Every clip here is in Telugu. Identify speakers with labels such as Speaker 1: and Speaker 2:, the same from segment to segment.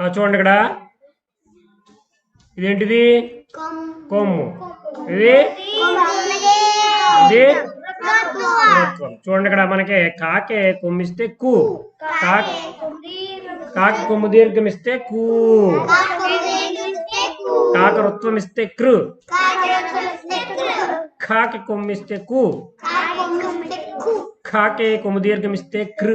Speaker 1: ఆ, చూడండి ఇక్కడ. ఇదేంటిది? కొమ్ము. ఇది? ఇది? చూడండి ఇక్కడ మనకి కాకే కొమ్మిస్తే కు. కాకి కొమ్ము దీర్ఘం ఇస్తే కు. కాక రుత్వం ఇస్తే కృ. కాకి కొమ్మిస్తే కు. కాకే కొమ్ము దీర్ఘం ఇస్తే కృ.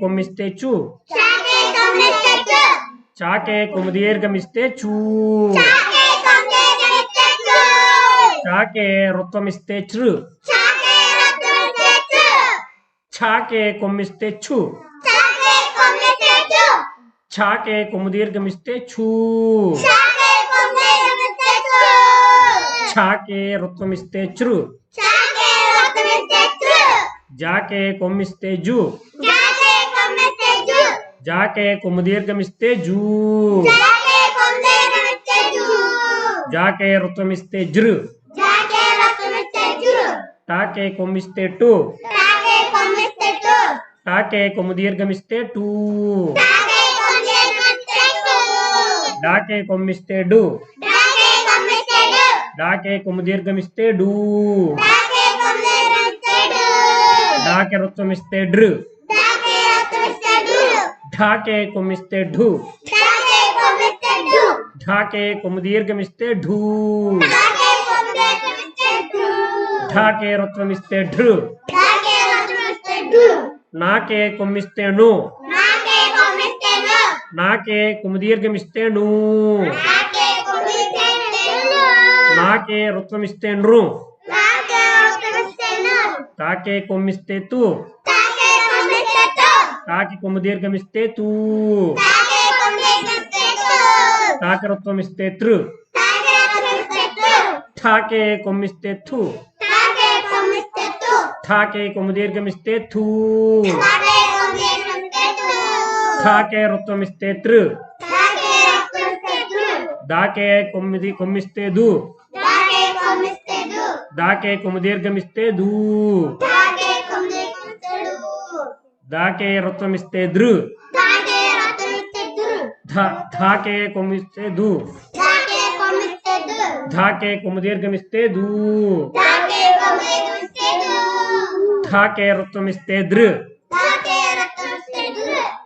Speaker 1: కొమ్మిస్తే ఘు ఘాకే కొమ్ము దీర్ఘం ఇస్తే ఘూ ఘాకే రుత్వం ఇస్తే గృ చాకే కొమ్మిస్తే చు చాకే కొమ్ము దీర్ఘం ఇస్తే చూ చాకే రుత్వం ఇస్తే చృ చాకే కొమ్మిస్తే ఛు చాకే కొమ్ము దీర్ఘం ఇస్తే ఛూ చాకే రుత్వం ఇస్తే చృ జాకే కొమ్మిస్తే జు జాకే కొమ్ము దీర్ఘం ఇస్తే జూ. జాకే రుత్వం ఇస్తే జృ. టాకే కొమ్మిస్తే టు. టాకే కొమ్ము దీర్ఘం ఇస్తే టూ. డాకే కొమ్మిస్తే డు. డాకే కొమ్ము దీర్ఘం ఇస్తే డూ. డాకే రుత్వం ఇస్తే డ్రు. ఢాకే కొమ్ము దీర్ఘం ఇస్తే ఢూ ఢాకే రుత్వం ఇస్తే ఢృ నాకే కొమ్మిస్తే ను నాకే కొమ్ము దీర్ఘం ఇస్తే ను నాకే రుత్వం ఇస్తే నృ తాకే కొమ్మిస్తే తు తాకి కొమ్ము దీర్ఘం ఇస్తే తూ తాక రుత్వం ఇస్తే తృ ఠాకే కొమ్మిస్తే థు ఠాకే కొమ్ము దీర్ఘం ఇస్తే థూ ఠాకే రుత్వం ఇస్తే తృ దాకే కొమ్మిది కొమ్మిస్తే దు దాకే కొమ్ము దీర్ఘం ఇస్తే దూ దాకే రుత్వం ఇస్తే దృ ధాకే కొమ్మిస్తే దు ధాకే కొమ్ము దీర్ఘం ఇస్తే దూ ధాకే రుత్వం ఇస్తే దృ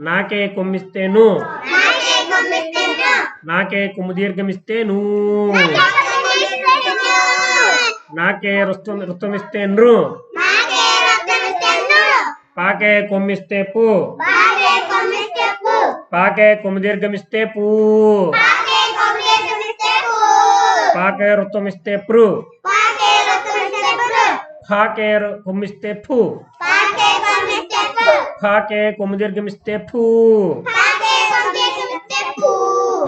Speaker 1: నాకే కొమ్మిస్తే ను. నాకే కొమ్ము దీర్ఘం ఇస్తే నూ. నాకే రుత్వం రుత్వం ఇస్తే నృ. పాకే కొమ్మిస్తే పు పాకే కొమ్ము దీర్ఘం ఇస్తే పూ పాకే రుత్వం ఇస్తే ప్రు ఫాకే రు- కొమ్మిస్తే ఫు ఫాకే కొమ్ము దీర్ఘం ఇస్తే ఫూ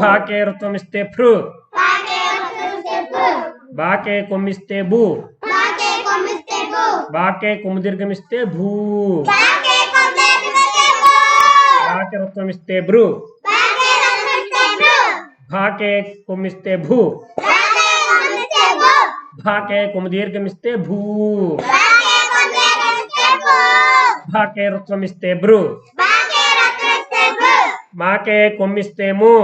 Speaker 1: ఫాకే రుత్వం ఇస్తే ఫ్రు బాకే కొమ్మిస్తే బు బాకే కొమ్ము భూ. బాకే ఇస్తే బ్రు భాకే కొమ్మిస్తే భూ. భాకే కొమ్ము భూ. భాకే ఇస్తే బ్రు మాకే కొమ్మిస్తే ము.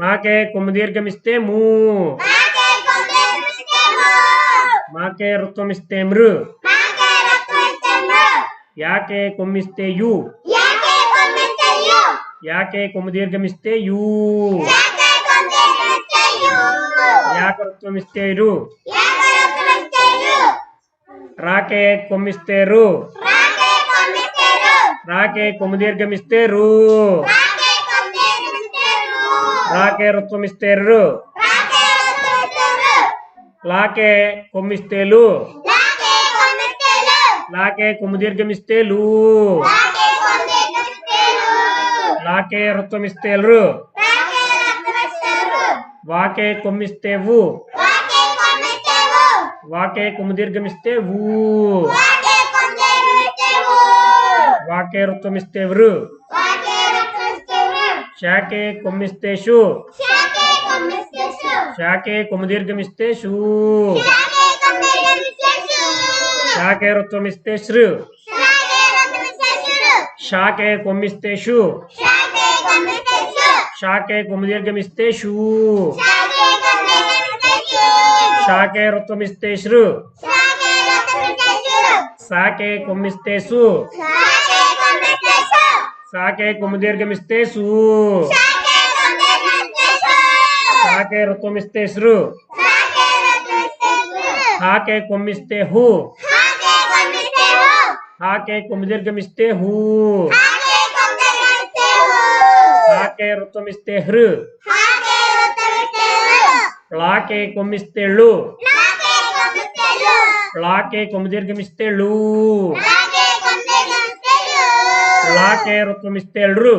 Speaker 1: మాకే కొమ్ము దీర్ఘం ఇస్తే మూ. మాకే రుత్వం ఇస్తే మృ. యాకే కొమ్మిస్తే యు. యాకే కొమ్ము దీర్ఘం ఇస్తే యూ. యాక రుత్వం ఇస్తే రు. రాకే కొమ్మిస్తే రు. రాకే కొమ్ము దీర్ఘం ఇస్తే రు. రాకే రుత్వం ఇస్తే రు. లాకే కొమ్మిస్తే లు లాకే కొమ్ము దీర్ఘం ఇస్తే లు
Speaker 2: లాకే
Speaker 1: రాకే రుత్వమిస్తే రు వాకే కొమ్మిస్తే వు వాకే కొమ్ము దీర్ఘమిస్తే ఊ వాకే రుత్వమిస్తే వృ శాకే కొమ్మిస్తే శాకే కొమ్ము దీర్ఘమిస్తే షూ శాకే రుత్వమిస్తే శృ శాకే కొమ్మిస్తే షు శాకే కొమ్ము దీర్ఘమిస్తే షూ శాకే రుత్వమిస్తే శృ సాకే కొమ్మిస్తే సు సాకే కొమ్ము దీర్ఘమిస్తే సు సాకే రుత్వమిస్తే శృ. హాకే కొమ్మిస్తే హు. హాకే కొమ్ము దీర్ఘమిస్తే హూ. హాకే రుత్వమిస్తే హృ. లాకే కొమ్మిస్తే ళు. లాకే కొమ్ము